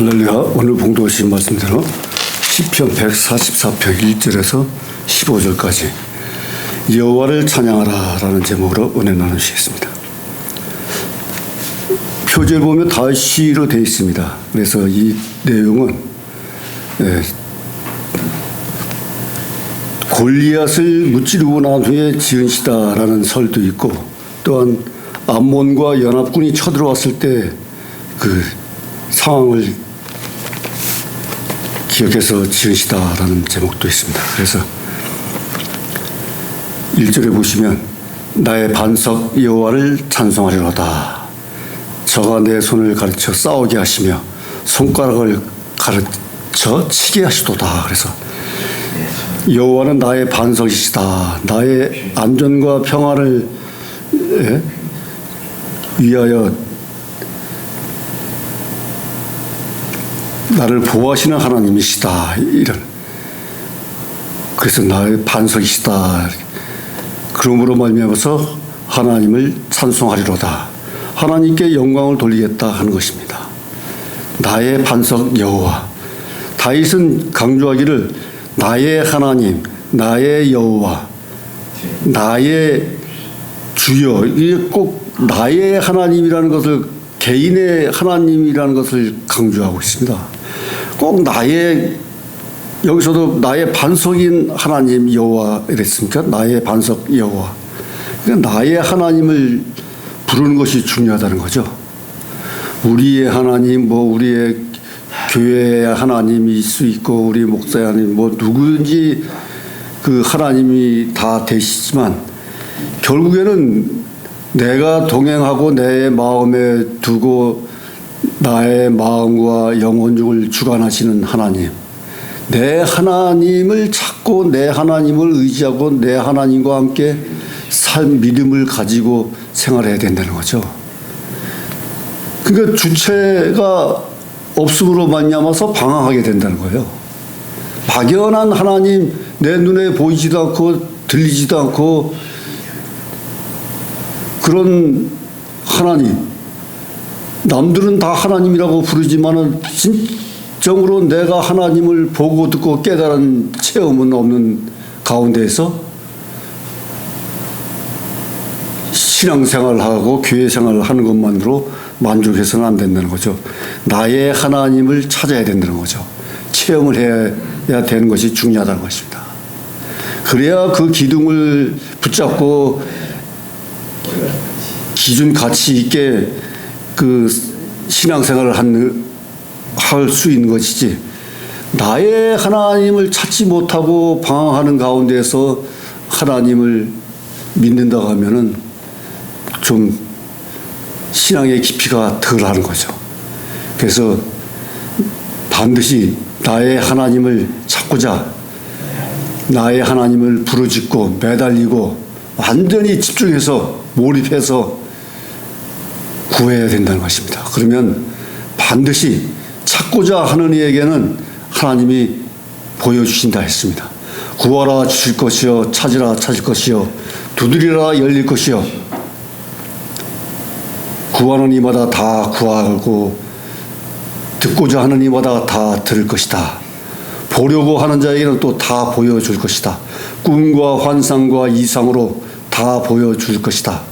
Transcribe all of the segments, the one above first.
할렐루야 오늘 봉독하신 말씀대로 시편 144편 1절에서 15절까지 여호와를 찬양하라 라는 제목으로 은혜 나누시겠습니다. 표지를 보면 다 시로 되어 있습니다. 그래서 이 내용은 예, 골리앗을 무찌르고 난 후에 지은 시다라는 설도 있고 또한 암몬과 연합군이 쳐들어왔을 때 그 상황을 기억해서 지은 시다라는 제목도 있습니다. 그래서 1절에 보시면 나의 반석 여호와를 찬송하리로다. 저가 내 손을 가르쳐 싸우게 하시며 손가락을 가르쳐 치게 하시도다. 그래서 여호와는 나의 반석이시다. 나의 안전과 평화를 예? 위하여 나를 보호하시는 하나님이시다. 이런 그래서 나의 반석이시다. 그러므로 말미암아서 하나님을 찬송하리로다. 하나님께 영광을 돌리겠다 하는 것입니다. 나의 반석 여호와. 다윗은 강조하기를 나의 하나님, 나의 여호와, 나의 주여. 꼭 나의 하나님이라는 것을 개인의 하나님이라는 것을 강조하고 있습니다. 꼭 나의 여기서도 나의 반석인 하나님 여호와 이랬습니까? 나의 반석 여호와. 그러니까 나의 하나님을 부르는 것이 중요하다는 거죠. 우리의 하나님, 뭐 우리의 교회의 하나님일 수 있고 우리 목사의 하나님, 뭐 누구든지 그 하나님이 다 되시지만 결국에는 내가 동행하고 내 마음에 두고 나의 마음과 영혼 중을 주관하시는 하나님. 내 하나님을 찾고 내 하나님을 의지하고 내 하나님과 함께 삶 믿음을 가지고 생활해야 된다는 거죠. 그러니까 주체가 없음으로 말미암아서 방황하게 된다는 거예요. 막연한 하나님 내 눈에 보이지도 않고 들리지도 않고 그런 하나님 남들은 다 하나님이라고 부르지만은 진정으로 내가 하나님을 보고 듣고 깨달은 체험은 없는 가운데에서 신앙생활하고 교회 생활을 하는 것만으로 만족해서는 안 된다는 거죠. 나의 하나님을 찾아야 된다는 거죠. 체험을 해야 되는 것이 중요하다는 것입니다. 그래야 그 기둥을 붙잡고 기준 가치 있게 그 신앙생활을 할수 있는 것이지 나의 하나님을 찾지 못하고 방황하는 가운데서 하나님을 믿는다고 하면은 좀 신앙의 깊이가 덜 하는 거죠. 그래서 반드시 나의 하나님을 찾고자 나의 하나님을 부르짖고 매달리고 완전히 집중해서 몰입해서 구해야 된다는 것입니다. 그러면 반드시 찾고자 하는 이에게는 하나님이 보여주신다 했습니다. 구하라 주실 것이요 찾으라 찾을 것이요 두드리라 열릴 것이요 구하는 이마다 다 구하고 듣고자 하는 이마다 다 들을 것이다. 보려고 하는 자에게는 또 다 보여줄 것이다. 꿈과 환상과 이상으로 다 보여줄 것이다.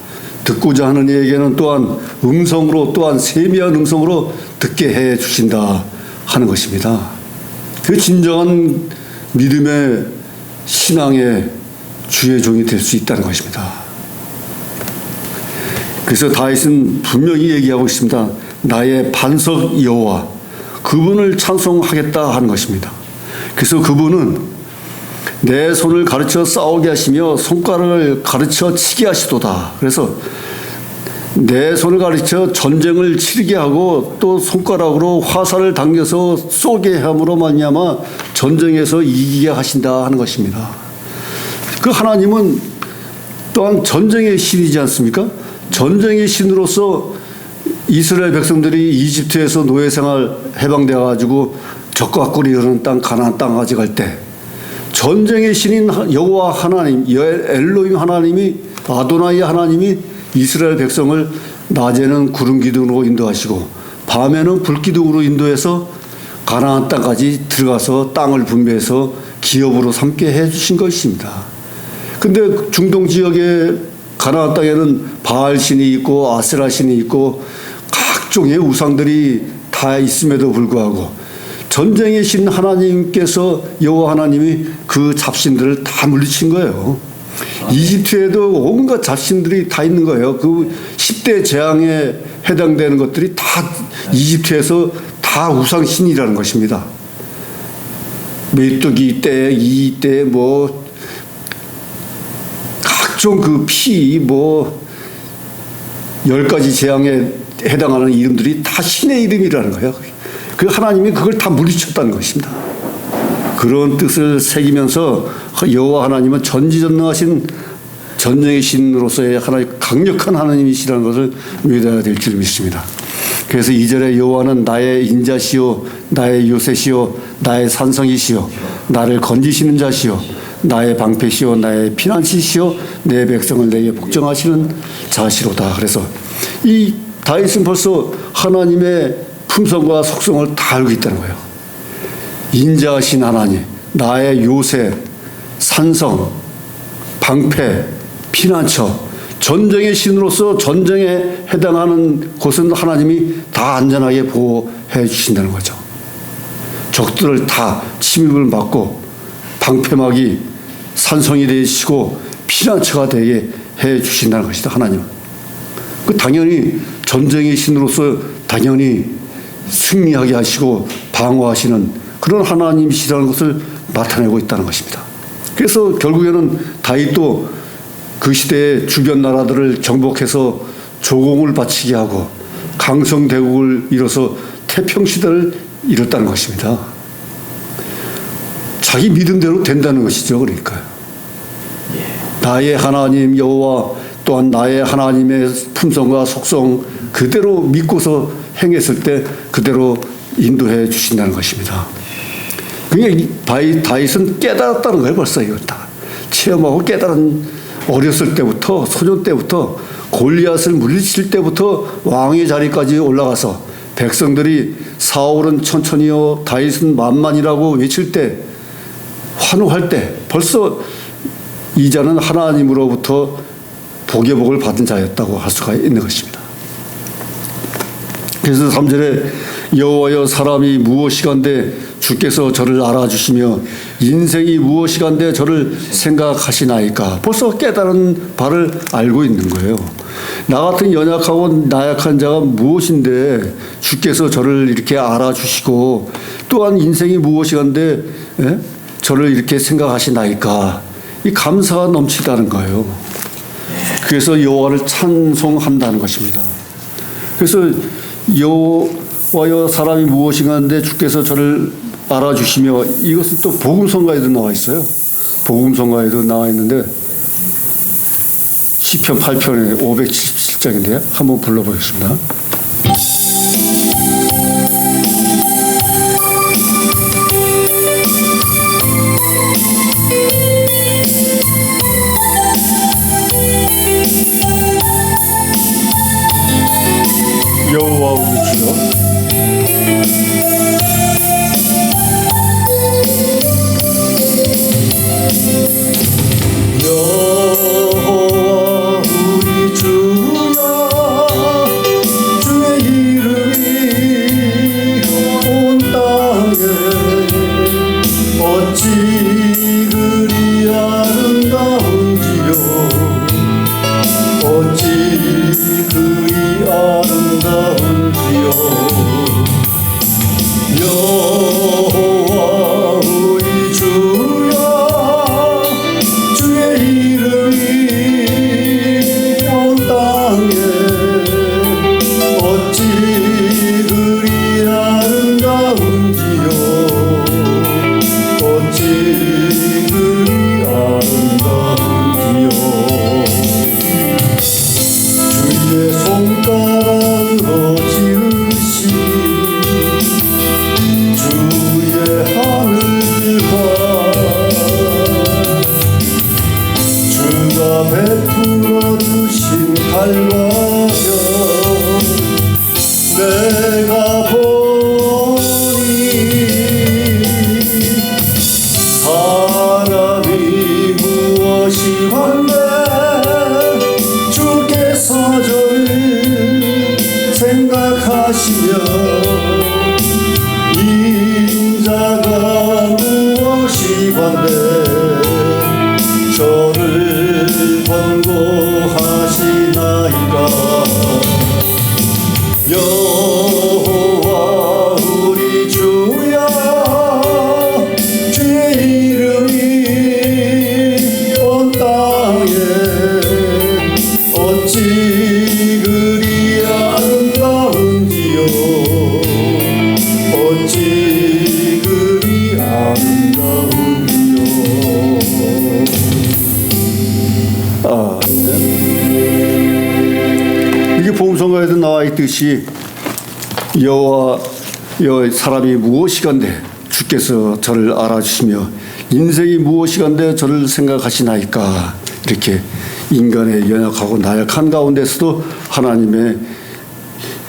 듣고자 하는 이에게는 또한 음성으로 또한 세미한 음성으로 듣게 해 주신다 하는 것입니다. 그 진정한 믿음의 신앙의 주의 종이 될 수 있다는 것입니다. 그래서 다윗은 분명히 얘기하고 있습니다. 나의 반석 여호와 그분을 찬송하겠다 하는 것입니다. 그래서 그분은 내 손을 가르쳐 싸우게 하시며 손가락을 가르쳐 치게 하시도다. 그래서 내 손을 가르쳐 전쟁을 치르게 하고 또 손가락으로 화살을 당겨서 쏘게 함으로 말미암아 전쟁에서 이기게 하신다 하는 것입니다. 그 하나님은 또한 전쟁의 신이지 않습니까? 전쟁의 신으로서 이스라엘 백성들이 이집트에서 노예 생활 해방되어 가지고 적과 꿀이 흐르는 땅 가나안 땅까지 갈때 전쟁의 신인 여호와 하나님 엘로임 하나님이 아도나이 하나님이 이스라엘 백성을 낮에는 구름 기둥으로 인도하시고 밤에는 불 기둥으로 인도해서 가나안 땅까지 들어가서 땅을 분배해서 기업으로 삼게 해 주신 것입니다. 근데 중동 지역의 가나안 땅에는 바알 신이 있고 아세라 신이 있고 각종의 우상들이 다 있음에도 불구하고 전쟁의 신 하나님께서 여호와 하나님이 그 잡신들을 다 물리친 거예요. 이집트에도 온갖 잡신들이 다 있는 거예요. 그 10대 재앙에 해당되는 것들이 다 이집트에서 다 우상신이라는 것입니다. 메뚜기 때, 이 때, 뭐, 각종 그 피, 뭐, 열 가지 재앙에 해당하는 이름들이 다 신의 이름이라는 거예요. 그 하나님이 그걸 다 물리쳤다는 것입니다. 그런 뜻을 새기면서 여호와 하나님은 전지전능하신 전쟁의 신으로서의 하나님 강력한 하나님이시라는 것을 믿어야 될 줄 믿습니다. 그래서 이절에 여호와는 나의 인자시요 나의 요새시요 나의 산성이시요 나를 건지시는 자시요 나의 방패시요 나의 피난시시요 내 백성을 내게 복종하시는 자시로다. 그래서 이 다윗은 벌써 하나님의 품성과 속성을 다 알고 있다는 거예요. 인자하신 하나님, 나의 요새, 산성, 방패, 피난처, 전쟁의 신으로서 전쟁에 해당하는 곳은 하나님이 다 안전하게 보호해 주신다는 거죠. 적들을 다 침입을 막고 방패막이 산성이 되시고 피난처가 되게 해 주신다는 것이다. 하나님. 그 당연히 전쟁의 신으로서 당연히 승리하게 하시고 방어하시는 그런 하나님이시라는 것을 나타내고 있다는 것입니다. 그래서 결국에는 다윗도 그 시대의 주변 나라들을 정복해서 조공을 바치게 하고 강성대국을 이뤄서 태평시대를 이뤘다는 것입니다. 자기 믿음대로 된다는 것이죠. 그러니까요. 나의 하나님 여호와 또한 나의 하나님의 품성과 속성 그대로 믿고서 행했을 때 그대로 인도해 주신다는 것입니다. 그게 다윗, 다윗은 깨달았다는 거예요. 벌써 이건 다 체험하고 깨달은 어렸을 때부터 소년 때부터 골리앗을 물리칠 때부터 왕의 자리까지 올라가서 백성들이 사울은 천천히요 다윗은 만만이라고 외칠 때 환호할 때 벌써 이 자는 하나님으로부터 복의 복을 받은 자였다고 할 수가 있는 것입니다. 그래서 3절에 여호와여 사람이 무엇이간데 주께서 저를 알아주시며 인생이 무엇이간데 저를 생각하시나이까 벌써 깨달은 바를 알고 있는 거예요. 나 같은 연약하고 나약한 자가 무엇인데 주께서 저를 이렇게 알아주시고 또한 인생이 무엇이간데 예? 저를 이렇게 생각하시나이까 이 감사가 넘치다는 거예요. 그래서 여호와를 찬송한다는 것입니다. 그래서 여호와 여 사람이 무엇인가인데 주께서 저를 알아주시며 이것은 또 복음성가에도 나와 있어요. 복음성가에도 나와 있는데 시편 8편에 577장인데요. 한번 불러보겠습니다. 뜻이 여호와 여 사람이 무엇이간데 주께서 저를 알아주시며 인생이 무엇이간데 저를 생각하시나이까 이렇게 인간의 연약하고 나약한 가운데서도 하나님의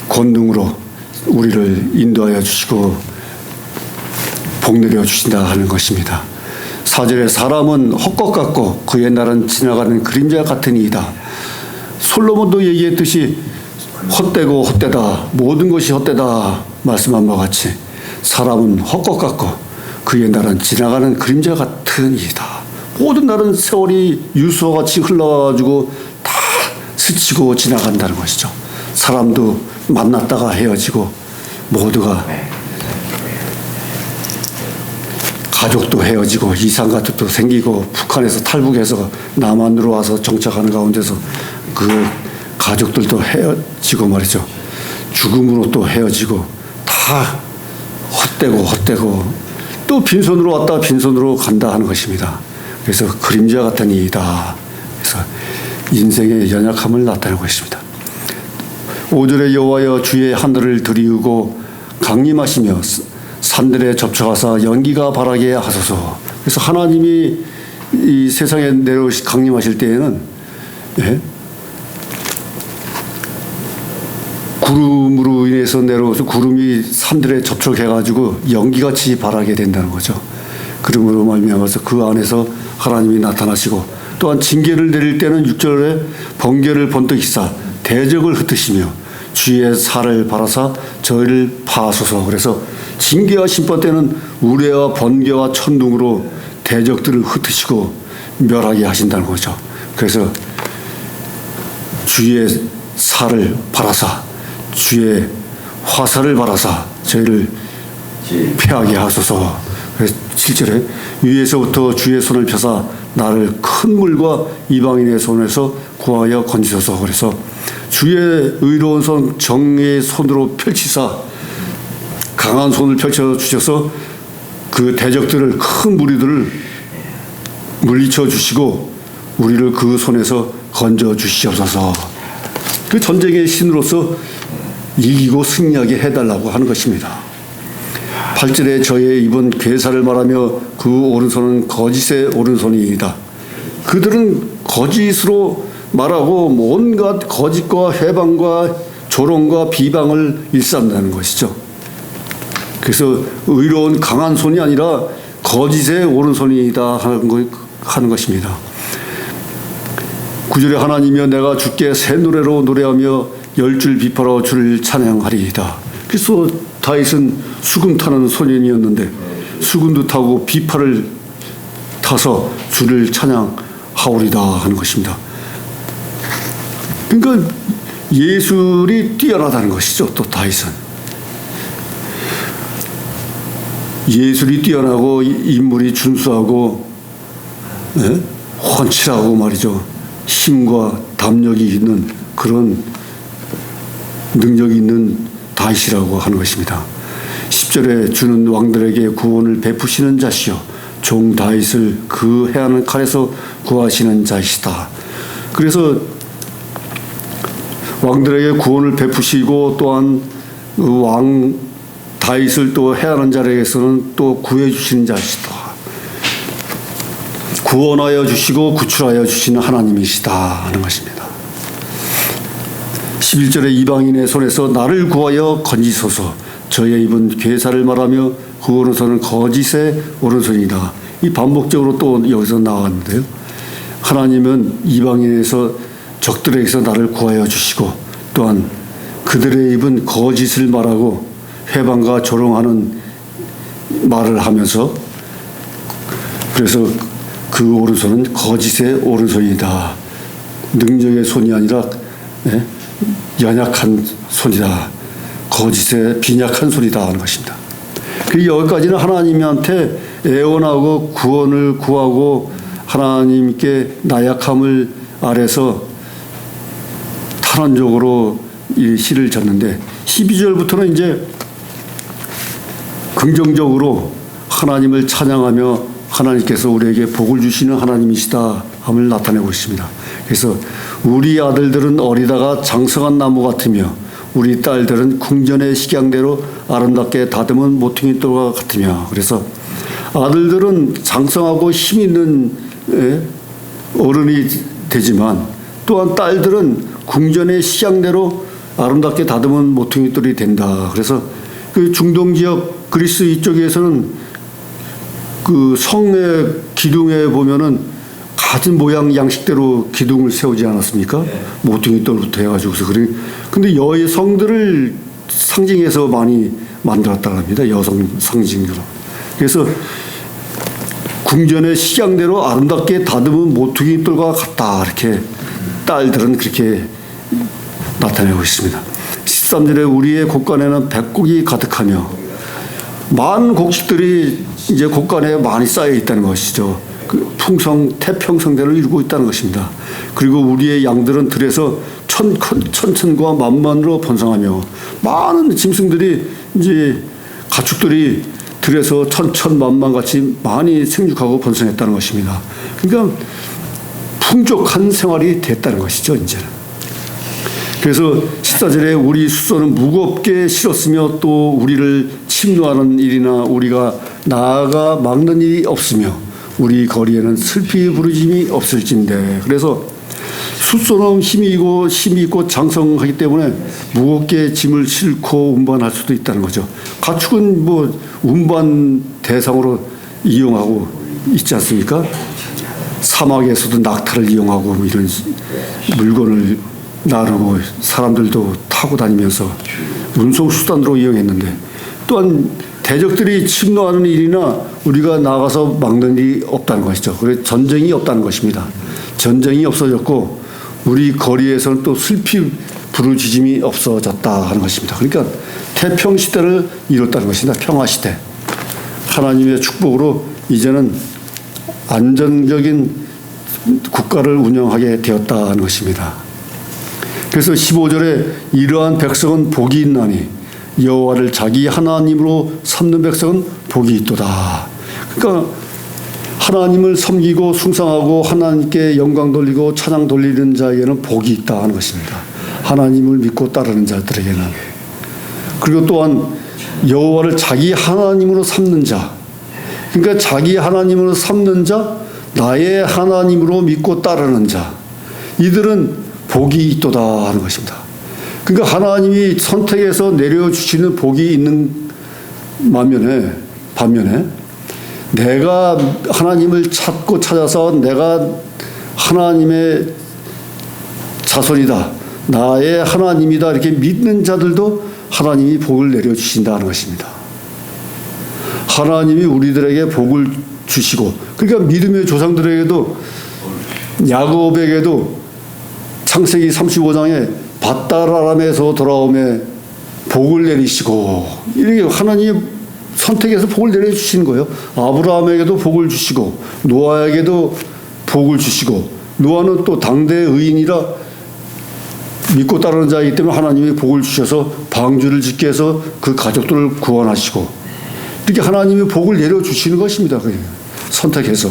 권능으로 우리를 인도하여 주시고 복내려 주신다 하는 것입니다. 사절에 사람은 헛것 같고 그의 날은 지나가는 그림자 같으니이다. 솔로몬도 얘기했듯이 헛되고 헛되다 모든 것이 헛되다 말씀한 바와 같이 사람은 헛것 같고 그의 날은 지나가는 그림자 같으니이다. 모든 날은 세월이 유수와 같이 흘러가지고 다 스치고 지나간다는 것이죠. 사람도 만났다가 헤어지고 모두가 가족도 헤어지고 이산가족도 생기고 북한에서 탈북해서 남한으로 와서 정착하는 가운데서 그 가족들도 헤어지고 말이죠. 죽음으로 또 헤어지고 다 헛되고 헛되고 또 빈손으로 왔다 빈손으로 간다 하는 것입니다. 그래서 그림자 같은 이이다. 그래서 인생의 연약함을 나타내고 있습니다. 5절에 여호와여 주의 하늘을 들이우고 강림하시며 산들에 접촉하사 연기가 바라게 하소서. 그래서 하나님이 이 세상에 내려오시 강림하실 때에는 예? 구름으로 인해서 내려오서 구름이 산들에 접촉해가지고 연기같이 바라게 된다는 거죠. 그러므로 말미암아서 그 안에서 하나님이 나타나시고 또한 징계를 내릴 때는 6절에 번개를 번뜩이사 대적을 흩으시며 주의 살을 바라사 저희를 파하소서 그래서 징계와 심판 때는 우레와 번개와 천둥으로 대적들을 흩으시고 멸하게 하신다는 거죠. 그래서 주의 살을 바라사 주의 화살을 바라사 저희를 패하게 하소서. 7절에 위에서부터 주의 손을 펴사 나를 큰 물과 이방인의 손에서 구하여 건지소서. 그래서 주의 의로운 손 정의의 손으로 펼치사 강한 손을 펼쳐 주셔서 그 대적들을 큰 무리들을 물리쳐 주시고 우리를 그 손에서 건져 주시옵소서. 그 전쟁의 신으로서 이기고 승리하게 해달라고 하는 것입니다. 8절에 저의 입은 괴사를 말하며 그 오른손은 거짓의 오른손이다. 그들은 거짓으로 말하고 온갖 거짓과 해방과 조롱과 비방을 일삼는다는 것이죠. 그래서 의로운 강한 손이 아니라 거짓의 오른손이다 하는 것입니다. 구절에 하나님이여 내가 주께 새 노래로 노래하며 열 줄 비파로 주를 찬양하리이다. 그래서 다윗은 수금 타는 소년이었는데 수금도 타고 비파를 타서 주를 찬양하오리다 하는 것입니다. 그러니까 예술이 뛰어나다는 것이죠. 또 다윗은 예술이 뛰어나고 인물이 준수하고 네? 훤칠하고 말이죠. 힘과 담력이 있는 그런 능력이 있는 다윗이라고 하는 것입니다. 10절에 주는 왕들에게 구원을 베푸시는 자시요 종 다윗을 그 해하는 칼에서 구하시는 자이시다. 그래서 왕들에게 구원을 베푸시고 또한 그왕 다윗을 또 해하는 자에게서는 또 구해 주시는 자시다. 구원하여 주시고 구출하여 주시는 하나님이시다 하는 것입니다. 11절에 이방인의 손에서 나를 구하여 건지소서 저의 입은 괴사를 말하며 그 오른손은 거짓의 오른손이다. 이 반복적으로 또 여기서 나왔는데요. 하나님은 이방인에서 적들에게서 나를 구하여 주시고 또한 그들의 입은 거짓을 말하고 해방과 조롱하는 말을 하면서 그래서 그 오른손은 거짓의 오른손이다. 능력의 손이 아니라 예? 연약한 손이다. 거짓의 빈약한 손이다 하는 것입니다. 그 여기까지는 하나님한테 애원하고 구원을 구하고 하나님께 나약함을 아래서 탄원적으로 이 시를 졌는데 12절부터는 이제 긍정적으로 하나님을 찬양하며 하나님께서 우리에게 복을 주시는 하나님이시다 함을 나타내고 있습니다. 그래서 우리 아들들은 어리다가 장성한 나무 같으며 우리 딸들은 궁전의 식양대로 아름답게 다듬은 모퉁이 돌과 같으며 그래서 아들들은 장성하고 힘 있는 예, 어른이 되지만 또한 딸들은 궁전의 식양대로 아름답게 다듬은 모퉁이 돌이 된다. 그래서 그 중동 지역 그리스 이쪽에서는 그 성의 기둥에 보면은 같은 모양 양식대로 기둥을 세우지 않았습니까? 모퉁이 돌부터 해가지고서 그래. 근데 여의 성들을 상징해서 많이 만들었다고 합니다. 여성 상징으로. 그래서 궁전의 식양대로 아름답게 다듬은 모퉁이 돌과 같다. 이렇게 딸들은 그렇게 나타내고 있습니다. 13절에 우리의 곳간에는 백곡이 가득하며 많은 곡식들이 이제 곳간에 많이 쌓여 있다는 것이죠. 그 풍성 태평성대를 이루고 있다는 것입니다. 그리고 우리의 양들은 들에서 천, 천천과 만만으로 번성하며 많은 짐승들이 이제 가축들이 들에서 천천만만 같이 많이 생육하고 번성했다는 것입니다. 그러니까 풍족한 생활이 됐다는 것이죠, 이제는. 그래서 14절에 우리 수소는 무겁게 실었으며 또 우리를 침노하는 일이나 우리가 나아가 막는 일이 없으며 우리 거리에는 슬피 부르짐이 없을진데 그래서 숫소는 힘이 있고 힘이 있고 장성하기 때문에 무겁게 짐을 싣고 운반할 수도 있다는 거죠. 가축은 뭐 운반 대상으로 이용하고 있지 않습니까? 사막에서도 낙타를 이용하고 뭐 이런 물건을 나르고 사람들도 타고 다니면서 운송 수단으로 이용했는데 또한 대적들이 침노하는 일이나 우리가 나가서 막는 일이 없다는 것이죠. 그래 전쟁이 없다는 것입니다. 전쟁이 없어졌고 우리 거리에서는 또 슬피 부르짖음이 없어졌다 하는 것입니다. 그러니까 태평 시대를 이뤘다는 것입니다. 평화 시대. 하나님의 축복으로 이제는 안정적인 국가를 운영하게 되었다 하는 것입니다. 그래서 15절에 이러한 백성은 복이 있나니 여호와를 자기 하나님으로 삼는 백성은 복이 있도다. 그러니까 하나님을 섬기고 숭상하고 하나님께 영광 돌리고 찬양 돌리는 자에게는 복이 있다 하는 것입니다. 하나님을 믿고 따르는 자들에게는 그리고 또한 여호와를 자기 하나님으로 삼는 자 그러니까 자기 하나님으로 삼는 자 나의 하나님으로 믿고 따르는 자 이들은 복이 있도다 하는 것입니다. 그러니까 하나님이 선택해서 내려주시는 복이 있는 반면에 반면에 내가 하나님을 찾고 찾아서 내가 하나님의 자손이다. 나의 하나님이다. 이렇게 믿는 자들도 하나님이 복을 내려주신다는 것입니다. 하나님이 우리들에게 복을 주시고, 그러니까 믿음의 조상들에게도, 야곱에게도 창세기 35장에 바다라람에서 돌아오며 복을 내리시고, 이렇게 하나님 선택해서 복을 내려주시는 거예요. 아브라함에게도 복을 주시고, 노아에게도 복을 주시고, 노아는 또 당대 의인이라 믿고 따르는 자이기 때문에 하나님이 복을 주셔서 방주를 짓게 해서 그 가족들을 구원하시고 이렇게 하나님이 복을 내려주시는 것입니다. 선택해서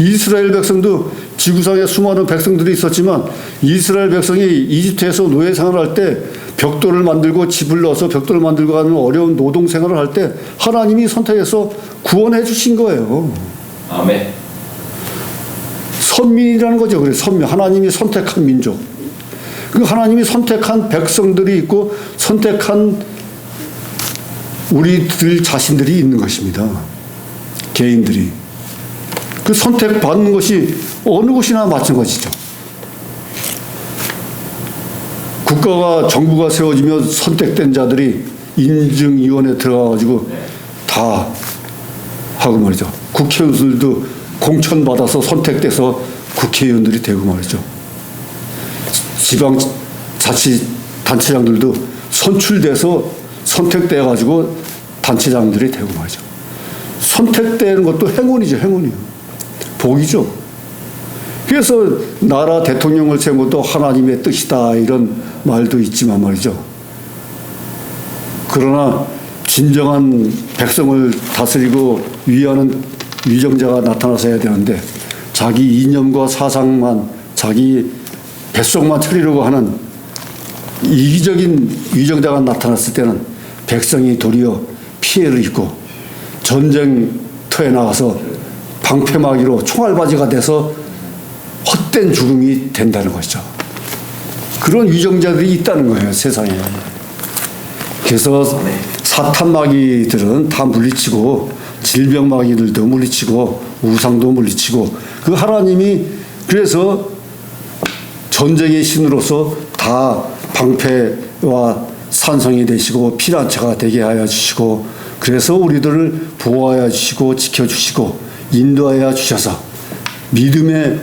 이스라엘 백성도 지구상에 수많은 백성들이 있었지만 이스라엘 백성이 이집트에서 노예 생활할 때 벽돌을 만들고 집을 넣어서 벽돌을 만들고 하는 어려운 노동 생활을 할 때 하나님이 선택해서 구원해 주신 거예요. 아멘. 선민이라는 거죠. 그래 선민 하나님이 선택한 민족. 그 하나님이 선택한 백성들이 있고 선택한 우리들 자신들이 있는 것입니다. 개인들이. 그 선택받는 것이 어느 곳이나 마찬가지죠. 국가가 정부가 세워지면 선택된 자들이 인증위원회 들어가가지고 다 하고 말이죠. 국회의원들도 공천 받아서 선택돼서 국회의원들이 되고 말이죠. 지방 자치 단체장들도 선출돼서 선택돼 가지고 단체장들이 되고 말이죠. 선택되는 것도 행운이죠, 행운이요. 복이죠. 그래서 나라 대통령을 세운 것도 하나님의 뜻이다 이런 말도 있지만 말이죠. 그러나 진정한 백성을 다스리고 위하는 위정자가 나타나서야 되는데 자기 이념과 사상만 자기 뱃속만 차리려고 하는 이기적인 위정자가 나타났을 때는 백성이 도리어 피해를 입고 전쟁터에 나가서 방패막이로 총알바지가 돼서 헛된 죽음이 된다는 것이죠. 그런 위정자들이 있다는 거예요, 세상에. 그래서 사탄마귀들은 다 물리치고 질병마귀들도 물리치고 우상도 물리치고 그 하나님이 그래서 전쟁의 신으로서 다 방패와 산성이 되시고 피난처가 되게 하여 주시고 그래서 우리들을 보호하여 주시고 지켜주시고 인도하여 주셔서 믿음의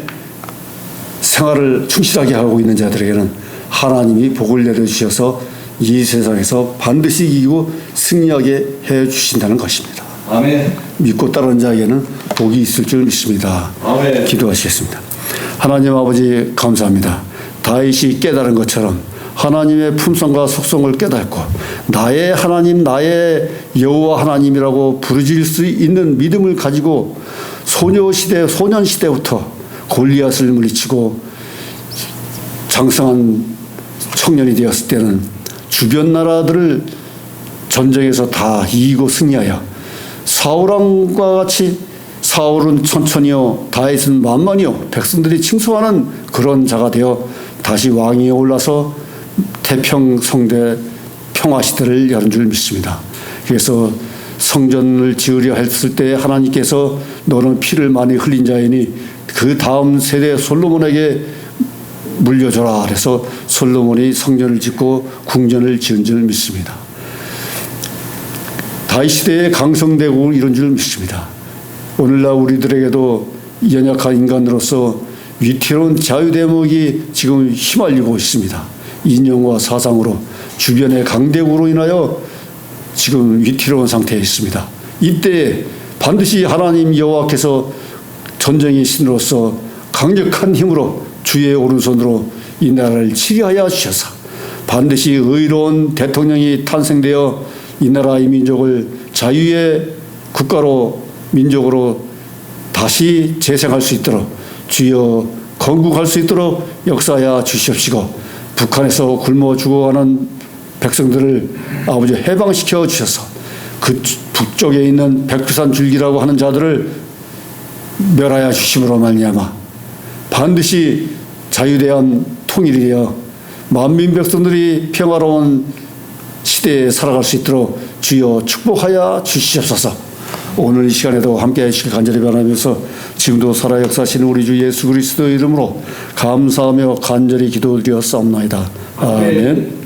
생활을 충실하게 하고 있는 자들에게는 하나님이 복을 내려주셔서 이 세상에서 반드시 이기고 승리하게 해 주신다는 것입니다. 아멘. 믿고 따르는 자에게는 복이 있을 줄 믿습니다. 아멘. 기도하시겠습니다. 하나님 아버지 감사합니다. 다윗이 깨달은 것처럼 하나님의 품성과 속성을 깨닫고 나의 하나님 나의 여호와 하나님이라고 부르질 수 있는 믿음을 가지고 소녀 시대 소년 시대부터 골리앗을 물리치고 장성한 청년이 되었을 때는 주변 나라들을 전쟁에서 다 이기고 승리하여 사울왕과 같이 사울은 천천히요 다윗은 만만히요 백성들이 칭송하는 그런 자가 되어 다시 왕위에 올라서 태평성대 평화시대를 여는 줄 믿습니다. 그래서 성전을 지으려 했을 때 하나님께서 너는 피를 많이 흘린 자이니 그 다음 세대 솔로몬에게 물려줘라 그래서 솔로몬이 성전을 짓고 궁전을 지은 줄 믿습니다. 다윗 시대의 강성되고 이런 줄 믿습니다. 오늘날 우리들에게도 연약한 인간으로서 위태로운 자유대목이 지금 휘말리고 있습니다. 인용과 사상으로 주변의 강대국으로 인하여 지금 위태로운 상태에 있습니다. 이때 반드시 하나님 여호와께서 전쟁의 신으로서 강력한 힘으로 주의 오른손으로 이 나라를 치리하여 주셔서 반드시 의로운 대통령이 탄생되어 이 나라의 민족을 자유의 국가로 민족으로 다시 재생할 수 있도록 주여 건국할 수 있도록 역사하여 주시옵시고 북한에서 굶어 죽어가는 백성들을 아버지 해방시켜 주셔서 그 북쪽에 있는 백두산 줄기라고 하는 자들을 멸하여 주심으로 말미암아 반드시 자유대한 통일이 되어 만민 백성들이 평화로운 시대에 살아갈 수 있도록 주여 축복하여 주시옵소서. 오늘 이 시간에도 함께 하시길 간절히 바라면서 지금도 살아 역사하시는 우리 주 예수 그리스도 이름으로 감사하며 간절히 기도드렸사옵나이다. 아멘.